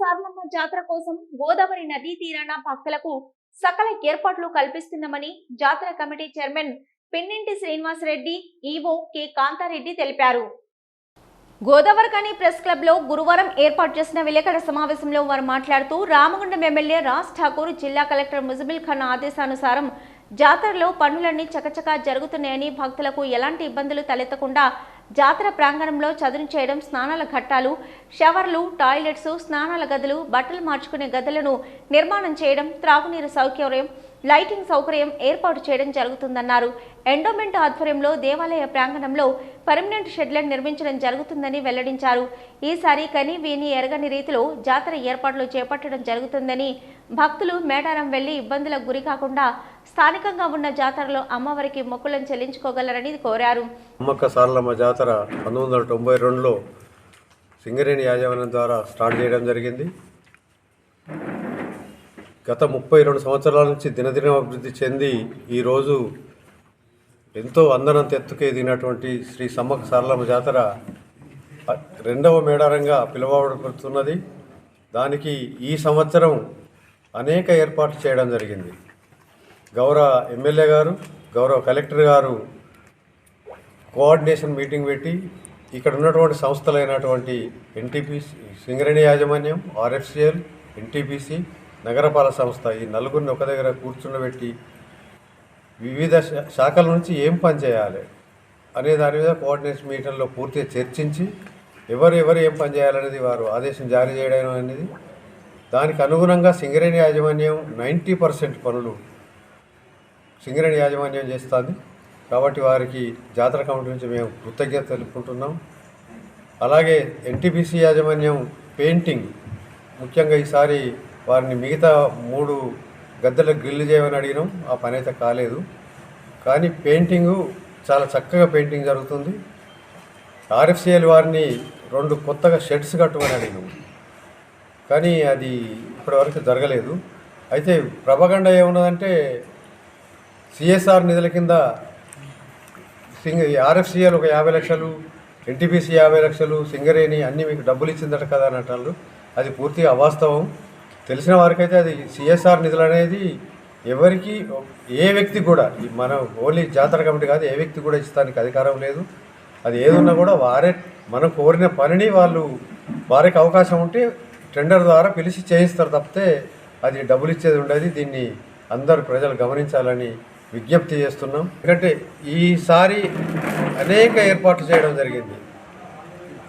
సారలమ్మ జాతర కోసం గోదావరి నదీ తీరాన భక్తులకు సకల ఏర్పాట్లు కల్పిస్తున్నామని జాతర committee chairman Pinninti Srinivasareddy EO K Kantareddy తెలిపారు. గోదావరికని ప్రెస్ క్లబ్లో గురువారం ఏర్పాటు చేసిన విలేకరుల సమావేశంలో వారు మాట్లాడుతూ రామగుండం ఎమ్మెల్యే రాజ్ ఠాకూర్ జిల్లా కలెక్టర్ ముజమిల్ ఖాన్ ఆదేశానుసారం జాతరలో పనులన్నీ చకచకా జరుగుతున్నాయని భక్తులకు ఎలాంటి ఇబ్బందులు తలెత్తకుండా జాతర ప్రాంగణంలో చదును చేయడం స్నానాల ఘట్టాలు షవర్లు టాయిలెట్స్ స్నానాల గదులు బట్టలు మార్చుకునే గదులను నిర్మాణం చేయడం త్రాగునీరు సౌకర్యం లైటింగ్ సౌకర్యం ఏర్పాటు చేయడం జరుగుతుందన్నారు. ఎండోమెంట్ ఆధ్వర్యంలో దేవాలయ ప్రాంగణంలో పర్మనెంట్ షెడ్లను నిర్మించడం జరుగుతుందని వెల్లడించారు. ఈసారి కని వీని ఎరగని రీతిలో జాతర ఏర్పాట్లు చేపట్టడం జరుగుతుందని భక్తులు మేడారం వెళ్ళి ఇబ్బందులకు గురి కాకుండా స్థానికంగా ఉన్న జాతరలో అమ్మవారికి మొక్కులను చెల్లించుకోగలరని కోరారు. అమ్మక్క సారలమ్మ జాతర పంతొమ్మిది వందల తొంభై రెండులో సింగరేణి యాజమాన్యం ద్వారా స్టార్ట్ చేయడం జరిగింది. గత ముప్పై రెండు సంవత్సరాల నుంచి దినదిన అభివృద్ధి చెంది ఈరోజు ఎంతో అందనంత ఎత్తుకు ఎదిగినటువంటి శ్రీ సమ్మక్క సారలమ్మ జాతర రెండవ మేడారంగా పిలువబడుతున్నది. దానికి ఈ సంవత్సరం అనేక ఏర్పాట్లు చేయడం జరిగింది. గౌరవ ఎమ్మెల్యే గారు గౌరవ కలెక్టర్ గారు కోఆర్డినేషన్ మీటింగ్ పెట్టి ఇక్కడ ఉన్నటువంటి సంస్థలైనటువంటి ఎన్టీపీసీ సింగరేణి యాజమాన్యం ఆర్ఎఫ్సిఎల్ ఎన్టీపీసీ నగరపాలక సంస్థ ఈ నలుగురిని ఒక దగ్గర కూర్చుండబెట్టి వివిధ శాఖల నుంచి ఏం పని చేయాలి అనే దాని మీద కోఆర్డినేషన్ మీటింగ్లో పూర్తిగా చర్చించి ఎవరు ఎవరు ఏం పని చేయాలనేది వారు ఆదేశం జారీ చేయడం అనేది దానికి అనుగుణంగా సింగరేణి యాజమాన్యం నైంటీ పర్సెంట్ పనులు సింగరేణి యాజమాన్యం చేస్తుంది. కాబట్టి వారికి జాతర కమిటీ నుంచి మేము కృతజ్ఞత తెలుపుకుంటున్నాం. అలాగే ఎన్టీపీసీ యాజమాన్యం పెయింటింగ్ ముఖ్యంగా ఈసారి వారిని మిగతా మూడు గద్దెల గ్రిల్ చేయమని అడిగినాం. ఆ పని అయితే కాలేదు. కానీ పెయింటింగు చాలా చక్కగా పెయింటింగ్ జరుగుతుంది. ఆర్ఎఫ్సిఎల్ వారిని రెండు కొత్తగా షెడ్స్ కట్టమని అడిగినాం. కానీ అది ఇప్పటివరకు జరగలేదు. అయితే ప్రభగండ ఏమున్నదంటే సిఎస్ఆర్ నిధుల కింద సింగ ఆర్ఎఫ్సిఎల్ ఒక యాభై లక్షలు ఎన్టీపీసీ యాభై లక్షలు సింగరేణి అన్నీ మీకు డబ్బులు ఇచ్చిందట కదా అని అంటారు. అది పూర్తిగా అవాస్తవం. తెలిసిన వారికైతే అది సిఎస్ఆర్ నిధులు అనేది ఎవరికి ఏ వ్యక్తి కూడా మన ఓన్లీ జాతర కమిటీ కాదు ఏ వ్యక్తి కూడా ఇస్తానికి అధికారం లేదు. అది ఏదున్నా కూడా వారే మనం కోరిన పనిని వాళ్ళు వారికి అవకాశం ఉంటే టెండర్ ద్వారా పిలిచి చేయిస్తారు తప్పితే అది డబ్బులు ఇచ్చేది ఉండేది. దీన్ని అందరు ప్రజలు గమనించాలని విజ్ఞప్తి చేస్తున్నాం. ఎందుకంటే ఈసారి అనేక ఏర్పాట్లు చేయడం జరిగింది.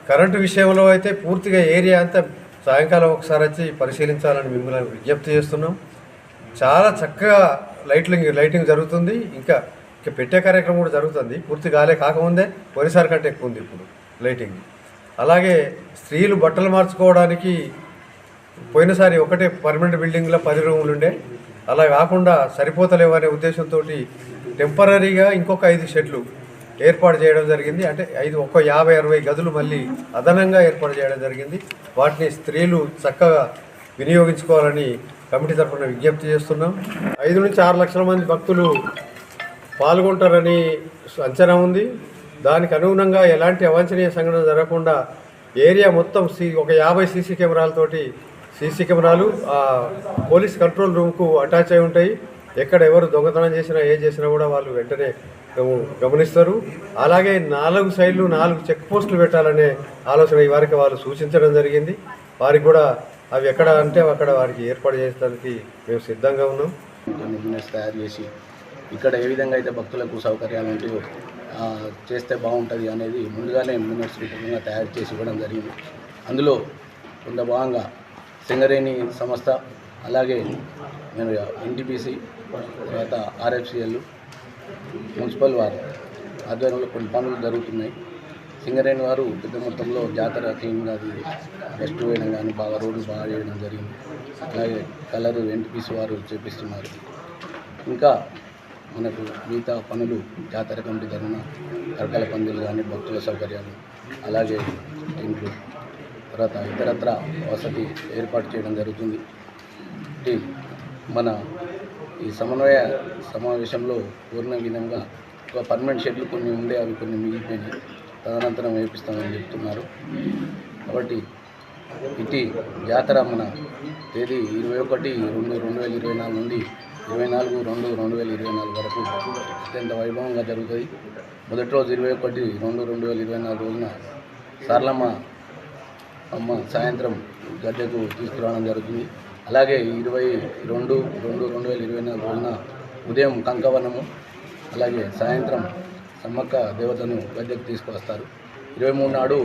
కరెంటు విషయంలో అయితే పూర్తిగా ఏరియా అంతా సాయంకాలం ఒకసారి వచ్చి పరిశీలించాలని మిమ్మల్ని విజ్ఞప్తి చేస్తున్నాం. చాలా చక్కగా లైట్లింగ్ లైటింగ్ జరుగుతుంది. ఇంకా ఇంకా పెట్టే కార్యక్రమం కూడా జరుగుతుంది. పూర్తి గాలే కాకముందే పోయినసారి కంటే ఎక్కువ ఉంది ఇప్పుడు లైటింగ్. అలాగే స్త్రీలు బట్టలు మార్చుకోవడానికి పోయినసారి ఒకటే పర్మనెంట్ బిల్డింగ్లో పది రూములు ఉండే అలా కాకుండా సరిపోతలేవు అనే ఉద్దేశంతో టెంపరీగా ఇంకొక ఐదు షెడ్లు ఏర్పాటు చేయడం జరిగింది. అంటే ఐదు ఒక్క యాభై అరవై గదులు మళ్ళీ అదనంగా ఏర్పాటు చేయడం జరిగింది. వాటిని స్త్రీలు చక్కగా వినియోగించుకోవాలని కమిటీ తరఫున విజ్ఞప్తి చేస్తున్నాం. ఐదు నుంచి ఆరు లక్షల మంది భక్తులు పాల్గొంటారని అంచనా ఉంది. దానికి అనుగుణంగా ఎలాంటి అవాంఛనీయ సంఘటన జరగకుండా ఏరియా మొత్తం సీ ఒక యాభై సీసీ కెమెరాలతోటి సీసీ కెమెరాలు ఆ పోలీస్ కంట్రోల్ రూమ్కు అటాచ్ అయి ఉంటాయి. ఎక్కడ ఎవరు దొంగతనం చేసినా ఏ చేసినా కూడా వాళ్ళు వెంటనే గమనిస్తారు. అలాగే నాలుగు సైడ్లు నాలుగు చెక్ పోస్టులు పెట్టాలనే ఆలోచన ఈ వారికి వాళ్ళు సూచించడం జరిగింది. వారికి కూడా అవి ఎక్కడ అంటే అక్కడ వారికి ఏర్పాటు చేయడానికి మేము సిద్ధంగా ఉన్నాం. కొన్ని తయారు చేసి ఇక్కడ ఏ విధంగా అయితే భక్తులకు సౌకర్యాలు ఉంటాయో చేస్తే బాగుంటుంది అనేది ముందుగానే యూనిట్స్ రూపంగా తయారు చేసి ఇవ్వడం జరిగింది. అందులో కొంత భాగంగా సింగరేణి సంస్థ అలాగే నేను ఎన్టీపీసీ తర్వాత ఆర్ఎఫ్సిఎల్ మున్సిపల్ వారు ఆధ్వర్యంలో కొన్ని పనులు జరుగుతున్నాయి. సింగరేణి వారు పెద్ద మొత్తంలో జాతర క్లీన్గా అది డస్ట్ వేయడం కానీ బాగా రోడ్లు బాగా చేయడం జరిగింది. అలాగే కలరు ఎన్టీపీసీ వారు చేపిస్తున్నారు. ఇంకా మనకు మిగతా పనులు జాతర కమిటీ తరఫున కరకల పందులు కానీ భక్తుల సౌకర్యాలు అలాగే ఇంట్లో తర్వాత ఇతరత్ర వసతి ఏర్పాటు చేయడం జరుగుతుంది. ఇది మన ఈ సమన్వయ సమావేశంలో పూర్ణ విధంగా ఒక పర్మనెంట్ షెడ్లు కొన్ని ఉండే అవి కొన్ని మిగిలిపోయినాయి. తదనంతరం వేపిస్తామని చెప్తున్నారు. కాబట్టి ఇటు జాతర మన తేదీ ఇరవై ఒకటి రెండు రెండు వేల ఇరవై నాలుగు నుండి ఇరవై నాలుగు రెండు రెండు వేల ఇరవై నాలుగు వరకు అత్యంత వైభవంగా జరుగుతుంది. మొదటి రోజు ఇరవై ఒకటి రెండు రెండు వేల ఇరవై నాలుగు రోజున సార్లమ్మ అమ్మ సాయంత్రం గద్దెకు తీసుకురావడం జరుగుతుంది. అలాగే ఇరవై రెండు రెండు రెండు వేల ఇరవై నాలుగు రోజున ఉదయం కంకవనము అలాగే సాయంత్రం సమ్మక్క దేవతను గద్దెకు తీసుకువస్తారు. ఇరవై మూడు నాడు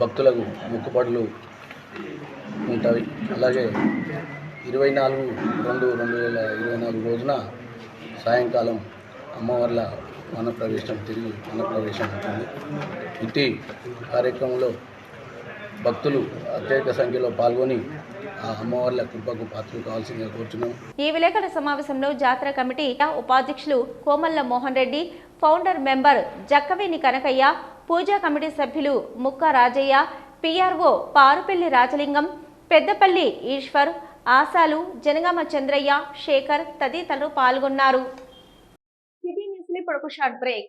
భక్తులకు మొక్కుబడులు ఉంటాయి. అలాగే ఇరవై నాలుగు రెండు రెండు వేల ఇరవై నాలుగు రోజున సాయంకాలం అమ్మవార్ల వనప్రవేశం తిరిగి వనప్రవేశం ఉంటుంది. ఇట్టి కార్యక్రమంలో భక్తులు అత్యధిక సంఖ్యలో పాల్గొని ఆ అమ్మవార్ల కృపకు పాత్రలు కావాల్సిందిగా కోరుచున్నాం. ఈ విలేకరుల సమావేశంలో జాతర కమిటీ ఉపాధ్యక్షులు Komalla Mohan Reddy founder member Jakkaveni Kanakaiah puja committee సభ్యులు ముక్క రాజయ్య పిఆర్ఓ పారుపల్లి రాజలింగం పెద్దపల్లి ఈశ్వర్ ఆశాలు జనగామ చంద్రయ్య శేఖర్ తదితరులు పాల్గొన్నారు. ఇప్పుడు ఒక షార్ట్ బ్రేక్.